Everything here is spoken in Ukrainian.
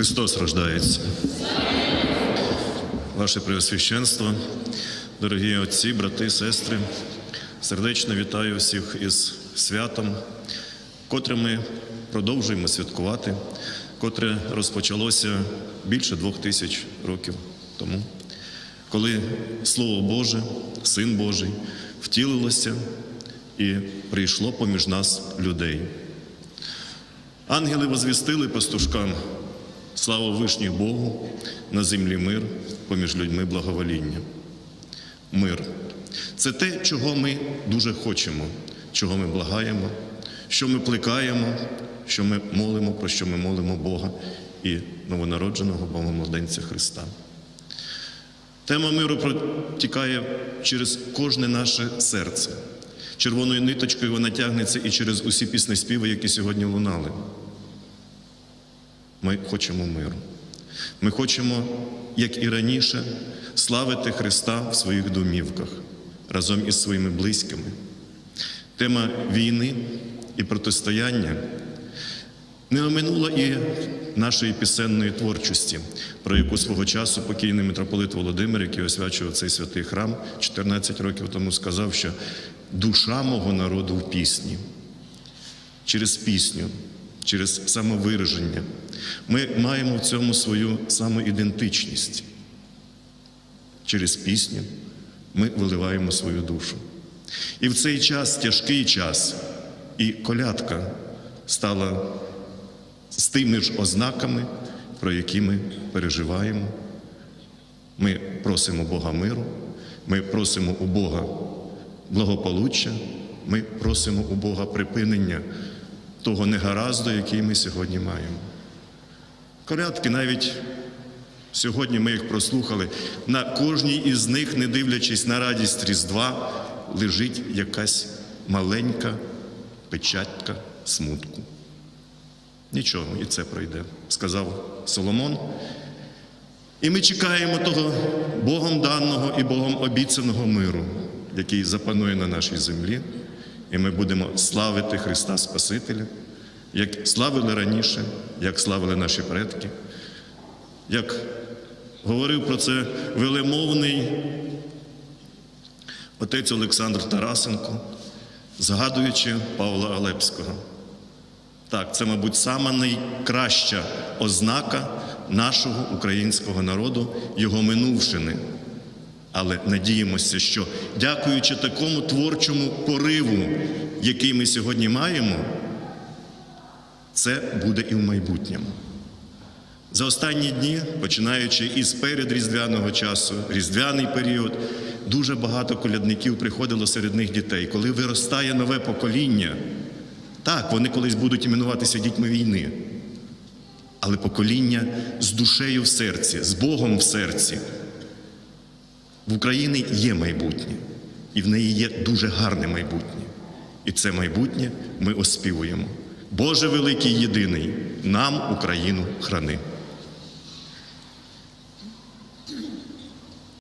Христос рождається. Ваше Преосвященство, дорогі отці, брати, сестри, сердечно вітаю всіх із святом, котре ми продовжуємо святкувати, котре розпочалося більше двох тисяч років тому, коли Слово Боже, Син Божий, втілилося і прийшло поміж нас людей. Ангели возвістили пастушкам слава вишніх Богу, на землі мир, поміж людьми благовоління. Мир це те, чого ми дуже хочемо, чого ми благаємо, що ми плекаємо, що ми молимо, про що ми молимо Бога і новонародженого Бога младенця Христа. Тема миру протікає через кожне наше серце. Червоною ниточкою вона тягнеться і через усі пісні співи, які сьогодні лунали. Ми хочемо миру. Ми хочемо, як і раніше, славити Христа в своїх домівках разом із своїми близькими. Тема війни і протистояння не оминула і нашої пісенної творчості, про яку свого часу покійний митрополит Володимир, який освячував цей святий храм 14 років тому, сказав, що душа мого народу в пісні. Через пісню, через самовираження. Ми маємо в цьому свою самоідентичність. Через пісню ми виливаємо свою душу. І в цей час, тяжкий час, і колядка стала з тими ж ознаками, про які ми переживаємо. Ми просимо Бога миру, ми просимо у Бога благополуччя, ми просимо у Бога припинення того негаразду, який ми сьогодні маємо. Колядки навіть сьогодні ми їх прослухали. На кожній із них, не дивлячись на радість Різдва, лежить якась маленька печатка смутку. Нічого, і це пройде, сказав Соломон. І ми чекаємо того Богом даного і Богом обіцяного миру, який запанує на нашій землі, і ми будемо славити Христа Спасителя, як славили раніше, як славили наші предки, як говорив про це велемовний отець Олександр Тарасенко, згадуючи Павла Алепського. Так, це, мабуть, сама найкраща ознака нашого українського народу, його минувшини. Але надіємося, що дякуючи такому творчому пориву, який ми сьогодні маємо, це буде і в майбутньому. За останні дні, починаючи із передріздвяного часу, різдвяний період, дуже багато колядників приходило серед них дітей. Коли виростає нове покоління, так, вони колись будуть іменуватися дітьми війни, але покоління з душею в серці, з Богом в серці. В Україні є майбутнє, і в неї є дуже гарне майбутнє. І це майбутнє ми оспівуємо. Боже великий єдиний, нам Україну храни.